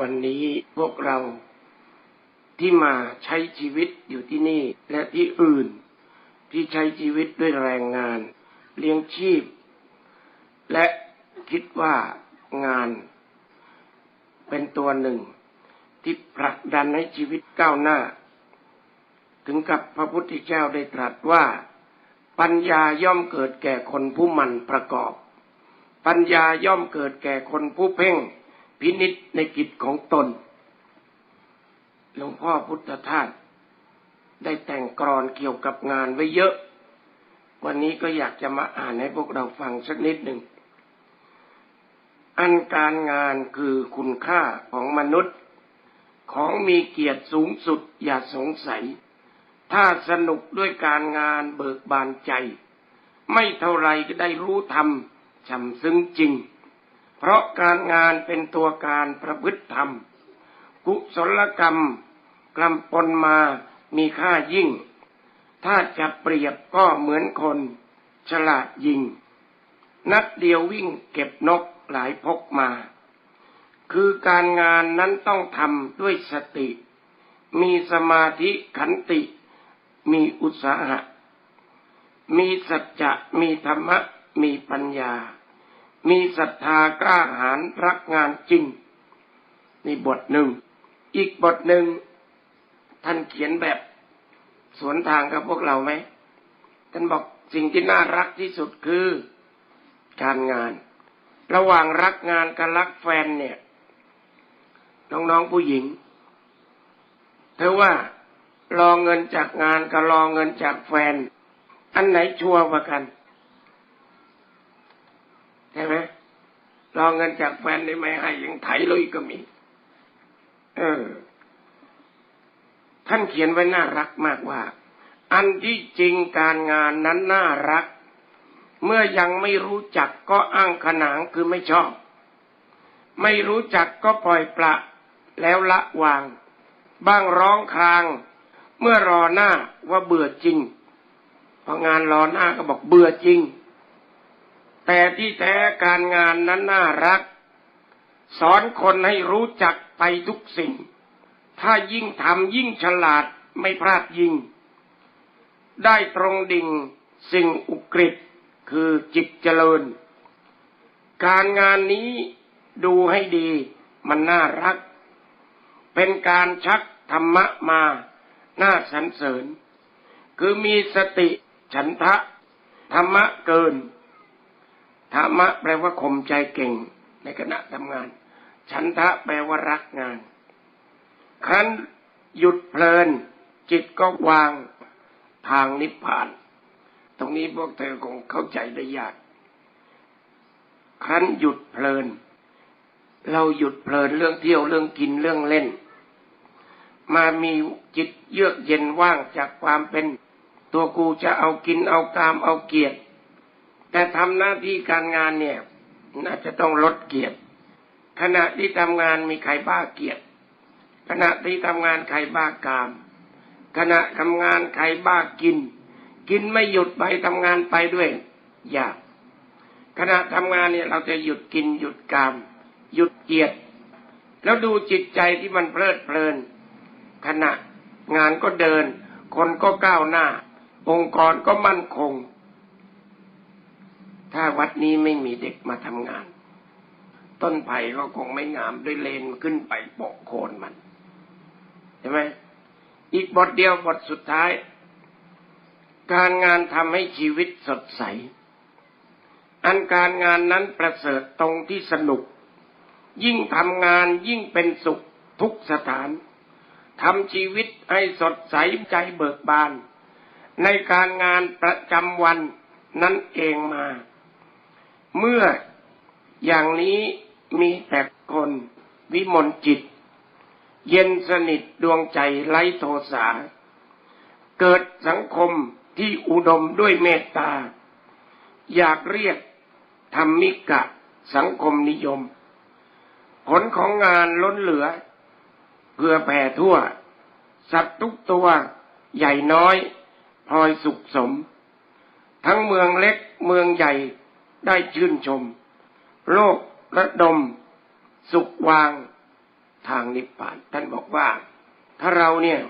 วันนี้พวกเราที่มาใช้ชีวิตอยู่ที่นี่และที่อื่น ที่ใช้ชีวิตด้วยแรงงาน เลี้ยงชีพ และคิดว่างานเป็นตัวหนึ่ง ที่ผลักดันให้ชีวิตก้าวหน้า ถึงกับพระพุทธเจ้าได้ตรัสว่า ปัญญาย่อมเกิดแก่คนผู้มันประกอบ ปัญญาย่อมเกิดแก่คนผู้เพ่งพินิษในกิจของตน หลวงพ่อพุทธทาสได้แต่งกรอนเกี่ยวกับงานไว้เยอะ วันนี้ก็อยากจะมาอ่านให้พวกเราฟังสักนิดหนึ่ง อันการงานคือคุณค่าของมนุษย์ ของมีเกียรติสูงสุดอย่าสงสัย ถ้าสนุกด้วยการงานเบิกบานใจ ไม่เท่าไรก็ได้รู้ธรรมช่ำซึ้งจริง เพราะการงานเป็นตัวการประพฤติธรรม กุศลกรรมกลำปนมามีค่ายิ่ง ถ้าจะเปรียบก็เหมือนคน ฉลาดยิง นัดเดียววิ่งเก็บนก หลายพกมา คือการงานนั้นต้องทำด้วยสติ มีสมาธิขันติ มีอุตสาหะ มีสัจจะ มีธรรมะ มีปัญญา มีศรัทธากล้าหาญรักงานจริง นี่บทหนึ่ง อีกบทหนึ่ง ท่านเขียนแบบสวนทางกับพวกเราไหม ท่านบอกสิ่งที่น่ารักที่สุดคือการงาน ระหว่างรักงานกับรักแฟนเนี่ย น้องๆผู้หญิง เธอว่ารอเงินจากงานกับรอเงินจากแฟน อันไหนชัวร์กว่ากันใช่ไหมรอเงินจากแฟนได้ไหมให้ยังไถเลยก็มี เออ ท่านเขียนไว้น่ารักมากว่า อันที่จริงการงานนั้นน่ารัก เมื่อยังไม่รู้จักก็อ้างขนางคือไม่ชอบ ไม่รู้จักก็ปล่อยปละแล้วละวาง บ้างร้องคราง เมื่อรอหน้าว่าเบื่อจริงพองานรอหน้าก็บอกเบื่อจริง แต่ที่แท้การงานนั้นน่ารัก สอนคนให้รู้จักไปทุกสิ่ง ถ้ายิ่งทำยิ่งฉลาดไม่พลาดยิ่งได้ตรงดิ่งสิ่งอุกฤษ คือจิตเจริญ การงานนี้ดูให้ดีมันน่ารัก เป็นการชักธรรมะมาน่าสรรเสริญ คือมีสติฉันทะ ธรรมะเกิน ธรรมะแปลว่าข่มใจเก่งในขณะทำงาน ฉันทะแปลว่ารักงาน ครั้นหยุดเพลิน จิตก็วางทางนิพพาน รงนี้พวกเธอคงเข้าใจได้ยาก ครั้นหยุดเพลิน เราหยุดเพลินเรื่องเที่ยวเรื่องกินเรื่องเล่น มามีจิตเยือกเย็นว่างจากความเป็นตัวกูจะเอากินเอากามเอาเกียรติ แต่ทำหน้าที่การงานเนี่ยน่าจะต้องลดเกียรติ ขณะที่ทำงานมีใครบ้าเกียรติ ขณะที่ทำงานใครบ้ากาม ขณะทำงานใครบ้ากิน กินไม่หยุดไปทำงานไปด้วยยากขณะทำงานเนี่ยเราจะหยุดกินหยุดกาม หยุดเกียรติแล้วดูจิตใจที่มันเพลิดเพลิน ขณะงานก็เดิน คนก็ก้าวหน้า องค์กรก็มั่นคง ถ้าวัดนี้ไม่มีเด็กมาทำงาน ต้นไผ่ก็คงไม่งามด้วยเลนขึ้นไปโปะโคนมัน ใช่ไหมอีกบทเดียวบทสุดท้าย การงานทำให้ชีวิตสดใส อันการงานนั้นประเสริฐตรงที่สนุก ยิ่งทำงานยิ่งเป็นสุขทุกสถานทำชีวิตให้สดใสใจเบิกบาน ในการงานประจำวันนั้นเองมา เมื่ออย่างนี้มีแต่คนวิมลจิต เย็นสนิทดวงใจไร้โทสา เกิดสังคม ที่อุดมด้วยเมตตา อยากเรียกธรรมิกะสังคมนิยม ผลของงานล้นเหลือ เพื่อแผ่ทั่ว สัตว์ทุกตัวใหญ่น้อยพลอยสุขสม ทั้งเมืองเล็กเมืองใหญ่ได้ชื่นชม โลกระดม สุขวางทางนิพพาน ท่านบอกว่า ถ้าเราเนี่ย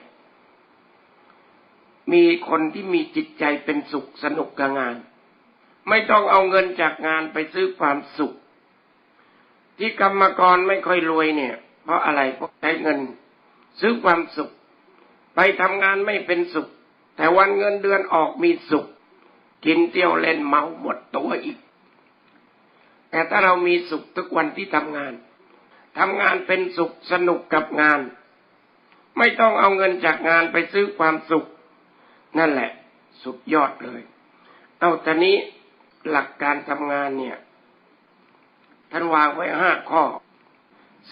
มีคนที่มีจิตใจเป็นสุขสนุกกับงาน ไม่ต้องเอาเงินจากงานไปซื้อความสุข ที่กรรมกรไม่ค่อยรวยเนี่ย เพราะอะไรเพราะใช้เงิน ซื้อความสุข ไปทำงานไม่เป็นสุข แต่วันเงินเดือนออกมีสุข กินเที่ยวเล่นเมาหมดตัวอีก แต่ถ้าเรามีสุขทุกวันที่ทำงานทำงานเป็นสุขสนุกกับงาน ไม่ต้องเอาเงินจากงานไปซื้อความสุข นั่นแหละสุดยอดเลย เอาตอนนี้หลักการทำงานเนี่ย ท่านวางไว้ห้าข้อ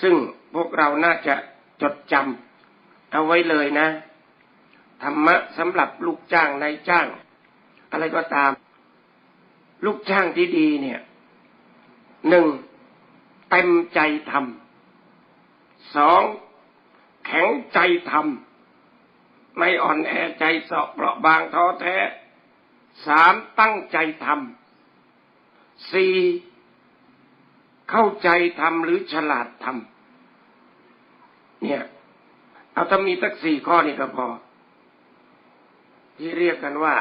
ซึ่งพวกเราน่าจะจดจำเอาไว้เลยนะ ธรรมะสำหรับลูกจ้างนายจ้าง อะไรก็ตาม ลูกจ้างที่ดีเนี่ยหนึ่งเต็มใจทำสองแข็งใจทำ ไม่อ่อนแอใจสอบเปราะบางท้อแท้สามตั้งใจทำสี่เข้าใจทำหรือฉลาดทำเนี่ย เอาถ้ามีสักสี่ข้อนี่ก็พอ ที่เรียกกันว่า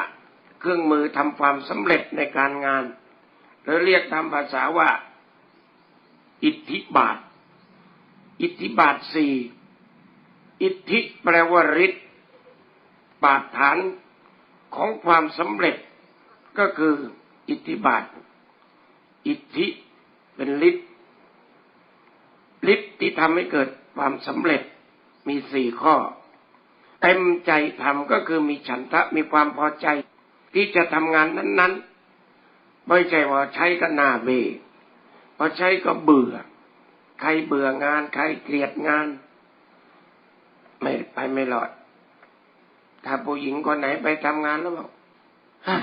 เครื่องมือทำความสำเร็จในการงานหรือเรียกตามภาษาว่า อิทธิบาท อิทธิบาทสี่อิทธิแปลว่าฤทธิ บาฐานของความสำเร็จก็คืออิทธิบาท อิทธิเป็นฤทธิ์ฤทธิ์ที่ทำให้เกิดความสำเร็จมีสี่ข้อ เต็มใจทำก็คือมีฉันทะมีความพอใจ ที่จะทำงานนั้น ๆ ไม่ใช่ว่าใช้ก็นาเบพอใช้ก็เบื่อ ใครเบื่องาน ใครเกลียดงาน ไม่ไปไม่รอด ถ้าผู้หญิงคนไหนไปทำงานแล้วบอกฮะ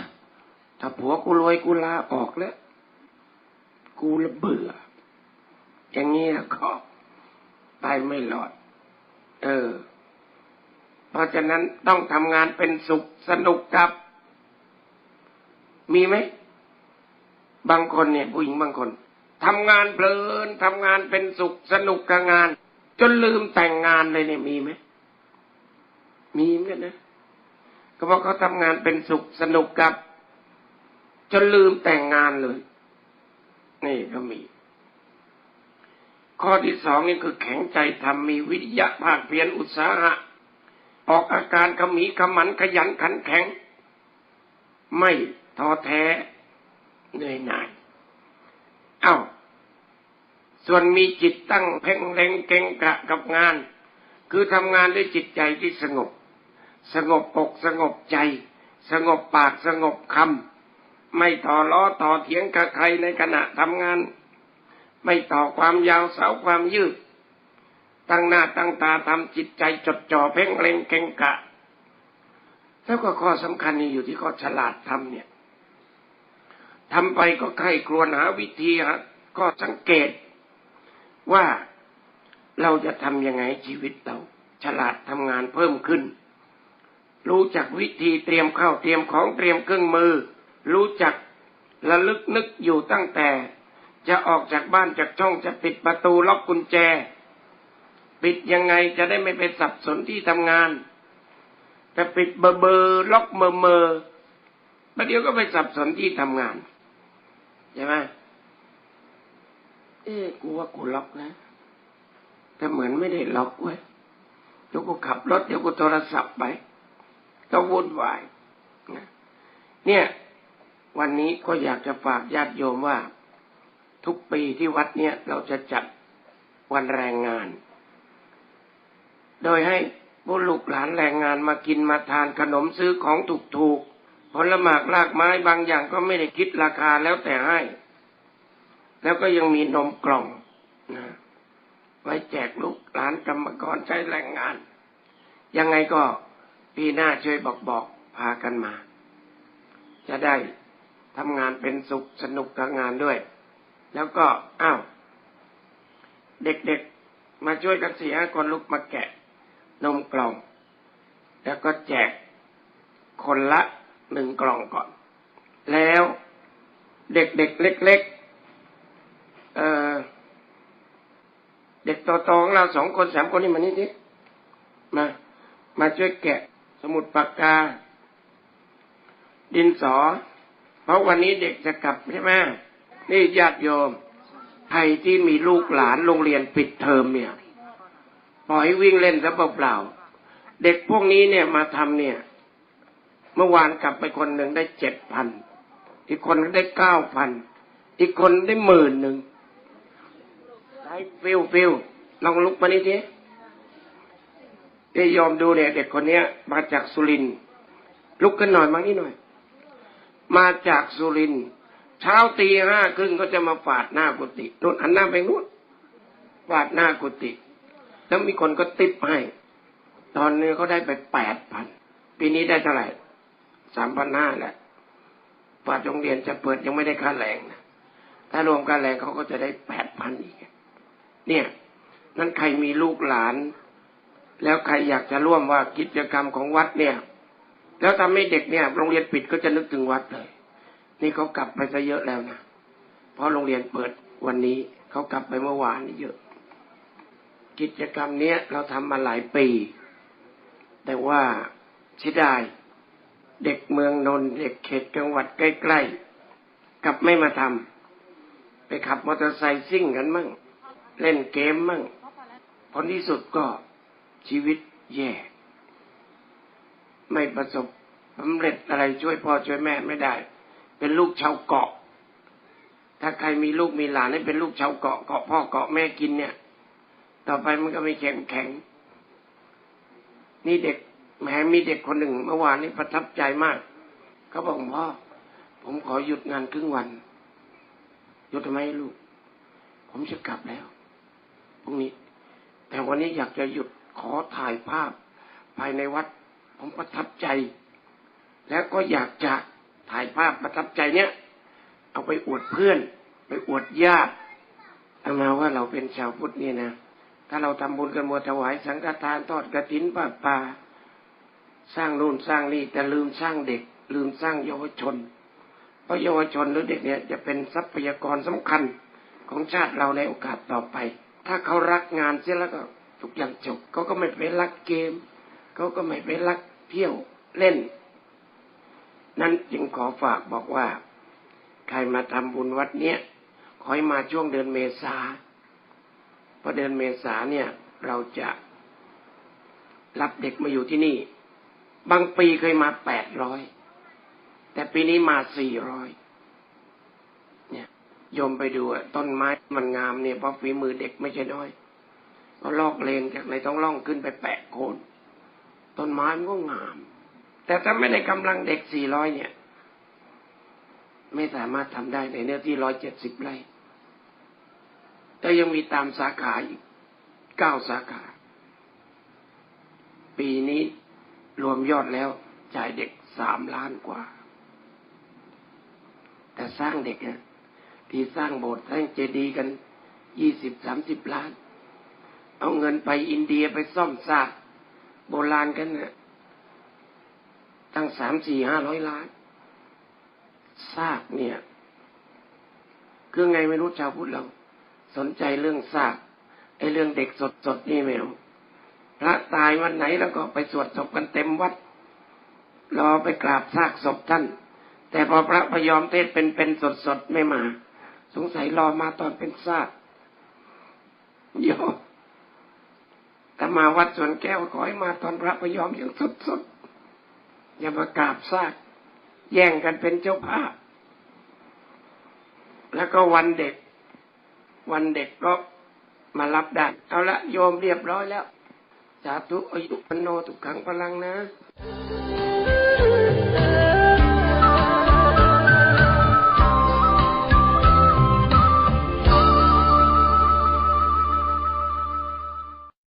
ถ้าผัวกูรวยกูลาออกแล้ว กูละเบื่อ อย่างนี้แล้วก็ไปไม่รอด เออ เพราะฉะนั้นต้องทำงานเป็นสุขสนุกกับ มีไหม บางคนเนี่ย ผู้หญิงบางคนทำงานเพลินทำงานเป็นสุขสนุกกับงาน จนลืมแต่งงานเลยเนี่ยมีไหมมีเหมือนกันนะ ก็เพราะเขาทำงานเป็นสุขสนุกกับ จนลืมแต่งงานเลย นี่ก็มี ข้อที่สองนี่คือแข็งใจทำมีวิทยาภาคเพียรอุตสาหะ ออกอาการขมีขมันขยันขันแข็ง ไม่ท้อแท้เหนื่อยหน่ายอา้าวส่วนมีจิตตั้งเพ่งเล็งเก่งกะกับงาน คือทำงานด้วยจิตใจที่สงบ สงบอกสงบใจ สงบปากสงบคำไม่ต่อล้อต่อเถียงกับใครในขณะทำงาน ไม่ต่อความยาวเสาความยืด ตั้งหน้าตั้งตาทำจิตใจจดจ่อเพ่งเล็งเก่งกะ แล้วก็ข้อสำคัญนี่อยู่ที่ข้อฉลาดทำเนี่ยทำไปก็ใครครวญหาวิธีฮะก็สังเกตว่าเราจะทำยังไงชีวิตเรา ฉลาดทำงานเพิ่มขึ้น รู้จักวิธีเตรียมข้าวเตรียมของเตรียมเครื่องมือ รู้จักระลึกนึกอยู่ตั้งแต่ จะออกจากบ้านจากช่องจะปิดประตูล็อกกุญแจ ปิดยังไงจะได้ไม่ไปสับสนที่ทำงานจะปิดเบอร์เบอร์ล็อกเมอร์เมอร์ประเดี๋ยวก็ไปสับสนที่ทำงานใช่ไหมเอ๊กูว่ากูล็อกนะ แต่เหมือนไม่ได้ล็อกเว้ยเดี๋ยวกูขับรถเดี๋ยวกูโทรศัพท์ไป ก็วุ่นวายเนี่ย วันนี้ก็อยากจะฝากญาติโยมว่า ทุกปีที่วัดเนี่ยเราจะจัดวันแรงงาน โดยให้ผู้ลูกหลานแรงงานมากินมาทานขนมซื้อของถูกๆผลหมากลากไม้บางอย่างก็ไม่ได้คิดราคาแล้วแต่ให้ แล้วก็ยังมีนมกล่องนะไว้แจกลูกหลานกรรมกรใช้แรงงาน ยังไงก็ ปีหน้าช่วยบอกบอกพากันมา จะได้ทำงานเป็นสุขสนุกกับงานด้วย แล้วก็อ้าวเด็กๆมาช่วยกันเสี่ห้าคนลุกมาแกะนมกล่อง แล้วก็แจกคนละหนึ่งกล่องก่อน แล้วเด็กๆเล็กๆเเด็กโตๆของเราสองคนสามคนนี่มานี่ดิมามาช่วยแกะ สมุดปากกา ดินสอ เพราะวันนี้เด็กจะกลับใช่ไหมนี่ญาติโยมใครที่มีลูกหลานโรงเรียนปิดเทอมเนี่ย ปล่อยวิ่งเล่นซะเปล่าๆเด็กพวกนี้เนี่ยมาทำเนี่ย เมื่อวานกลับไปคนหนึ่งได้เจ็ดพันอีกคนได้เก้าพันอีกคนได้หมื่นหนึ่งได้ฟิลฟิลลองลุกมานี่ที ได้ยอมดูเนี่ยเด็กคนเนี้ย มาจากสุรินลุกกันหน่อยมานี่หน่อย มาจากสุรินเช้าตีห้าครึ่งก็จะมาฝาดหน้ากุฏินู่นหันหน้าไปนู่นฝาดหน้ากุฏิแล้วมีคนก็ติปให้ ตอนนี้เขาได้ไปแปดพันปีนี้ได้เท่าไหร่สามพันห้าแหละฝาดโรงเรียนจะเปิดยังไม่ได้ค่าแรงนะถ้ารวมค่าแรงเขาก็จะได้แปดพันอีกเนี่ย นั้นใครมีลูกหลาน แล้วใครอยากจะร่วมว่ากิจกรรมของวัดเนี่ย แล้วทำให้เด็กเนี่ยโรงเรียนปิดก็จะนึกถึงวัดเลย นี่เขากลับไปซะเยอะแล้วนะเพราะโรงเรียนเปิดวันนี้เขากลับไปเมื่อวานนี่เยอะ กิจกรรมเนี้ยเราทำมาหลายปี แต่ว่าเสียดายเด็กเมืองนนท์เด็กเขตจังหวัดใกล้ๆกลับไม่มาทำไปขับมอเตอร์ไซค์ซิ่งกันมั่งเล่นเกมมั่งผลที่สุดก็ ชีวิตแย่ ไม่ประสบสำเร็จอะไรช่วยพ่อช่วยแม่ไม่ได้ เป็นลูกชาวเกาะ ถ้าใครมีลูกมีหลานให้เป็นลูกชาวเกาะเกาะพ่อเกาะแม่กินเนี่ย ต่อไปมันก็ไม่แข็งแข็ง นี่เด็กแหมมีเด็กคนหนึ่งเมื่อวานนี้ประทับใจมากเขาบอกพ่อผมขอหยุดงานครึ่งวันหยุดทำไมลูก ผมจะกลับแล้วพรุ่งนี้ แต่วันนี้อยากจะหยุด ขอถ่ายภาพ ภายในวัดผมประทับใจ แล้วก็อยากจะถ่ายภาพประทับใจเนี้ยเอาไปอวดเพื่อน ไปอวดญาติเอามาว่าเราเป็นชาวพุทธนี่นะถ้าเราทำบุญกันหมดถวายสังฆทานทอดกระถินป้าป่าสร้างนู่นสร้างนี่แต่ลืมสร้างเด็ก ลืมสร้างเยาวชน เพราะเยาวชนหรือเด็กเนี่ยจะเป็นทรัพยากรสำคัญของชาติเราในโอกาสต่อไป ถ้าเขารักงานเสียแล้วก็ ทุกอย่างจบเขาก็ไม่ไปรักเกมเขาก็ไม่ไปรักเที่ยวเล่น นั้นจึงขอฝากบอกว่า ใครมาทำบุญวัดเนี้ยขอให้มาช่วงเดือนเมษาเพราะเดือนเมษาเนี่ยเราจะรับเด็กมาอยู่ที่นี่ บางปีเคยมาแปดร้อยแต่ปีนี้มาสี่ร้อยเนี่ยโยมไปดูต้นไม้มันงามเนี่ยเพราะฝีมือเด็กไม่ใช่น้อย ก็ลอกเลนจากในท้องร่องขึ้นไปแปะโคนต้นไม้มันก็งาม แต่ถ้าไม่ได้กำลังเด็กสี่ร้อยเนี่ย ไม่สามารถทำได้ในเนื้อที่ร้อยเจ็ดสิบไร่แต่ยังมีตามสาขาอีกเก้าสาขา ปีนี้รวมยอดแล้วจ่ายเด็กสามล้านกว่า แต่สร้างเด็กนะที่สร้างโบสถ์สร้างเจดีย์กันยี่สิบสามสิบล้าน เอาเงินไปอินเดียไปซ่อมซากโบราณกันนะตั้งสามสี่ห้าร้อยล้านซากเนี่ย คือไงไม่รู้ชาวพุทธเรา สนใจเรื่องซากไอ้เรื่องเด็กสดสดนี่ไม่เอาพระตายวันไหนแล้วก็ไปสวดศพกันเต็มวัด รอไปกราบซากศพท่าน แต่พอพระพยอมเทศเป็นเป็นสดสดไม่มา สงสัยรอมาตอนเป็นซากโย ถ้ามาวัดสวนแก้วขอให้มาตอนพระพยอมอย่างสุดๆ อย่ามากราบซากแย่งกันเป็นเจ้าภาพ แล้วก็วันเด็ก วันเด็กก็มารับได้เอาละโยมเรียบร้อยแล้ว สาธุอายุพโนทุกขังพลังนะ